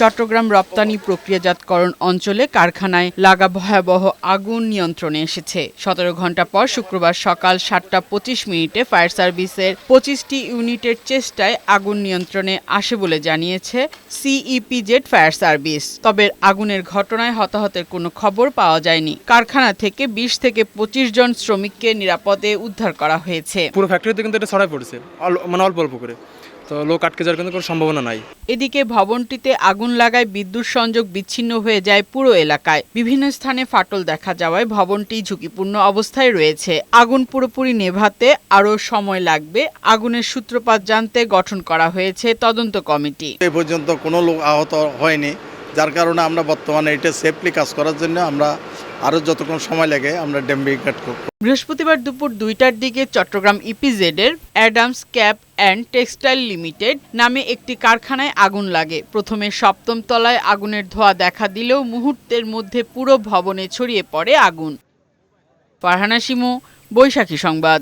চট্টগ্রাম রপ্তানি প্রক্রিয়াজাতকরণ অঞ্চলে কারখানায় লাগা ভয়াবহ আগুন নিয়ন্ত্রণে এসেছে। সতেরো ঘণ্টা পর শুক্রবার সকাল সাতটা পঁচিশ মিনিটে ফায়ার সার্ভিসের পঁচিশটি ইউনিটের চেষ্টায় আগুন নিয়ন্ত্রণে আসে বলে জানিয়েছে সিইপিজেড ফায়ার সার্ভিস। তবে আগুনের ঘটনায় হতাহতের কোনো খবর পাওয়া যায়নি। কারখানা থেকে বিশ থেকে পঁচিশ জন শ্রমিককে নিরাপদে উদ্ধার করা হয়েছে। পুরো ফ্যাক্টরিতে কিন্তু এটা ছড়াই পড়েছে। মানে অল্প অল্প করে। তো লোক আটকে যাওয়ার কিন্তু কোনো সম্ভাবনা নাই। এদিকে ভবনটিতে আগুন লাগায় বিদ্যুৎ সংযোগ বিচ্ছিন্ন হয়ে যায় পুরো এলাকায়। বিভিন্ন স্থানে ফাটল দেখা যাওয়ায় ভবনটি ঝুঁকিপূর্ণ অবস্থায় রয়েছে। আগুন পুরোপুরি নেভাতে আরও সময় লাগবে। আগুনের সূত্রপাত জানতে গঠন করা হয়েছে তদন্ত কমিটি। এ পর্যন্ত কোনো লোক আহত হয়নি। যার কারণে আমরা বর্তমানে এটা সেফলি কাজ করার জন্য আমরা আরও যতক্ষণ সময় লাগে আমরা ডেম্বিঘাট করব। বৃহস্পতিবার দুপুর দুইটার দিকে Chittagong ইপিজেডের Adams cap and textile limited নামে একটি কারখানায় আগুন লাগে। প্রথমে সপ্তম তলায় আগুনের ধোঁয়া দেখা দিলেও মুহূর্তের মধ্যে পুরো ভবনে ছড়িয়ে পড়ে আগুন। ফারহানা শিমু, বৈশাখী সংবাদ।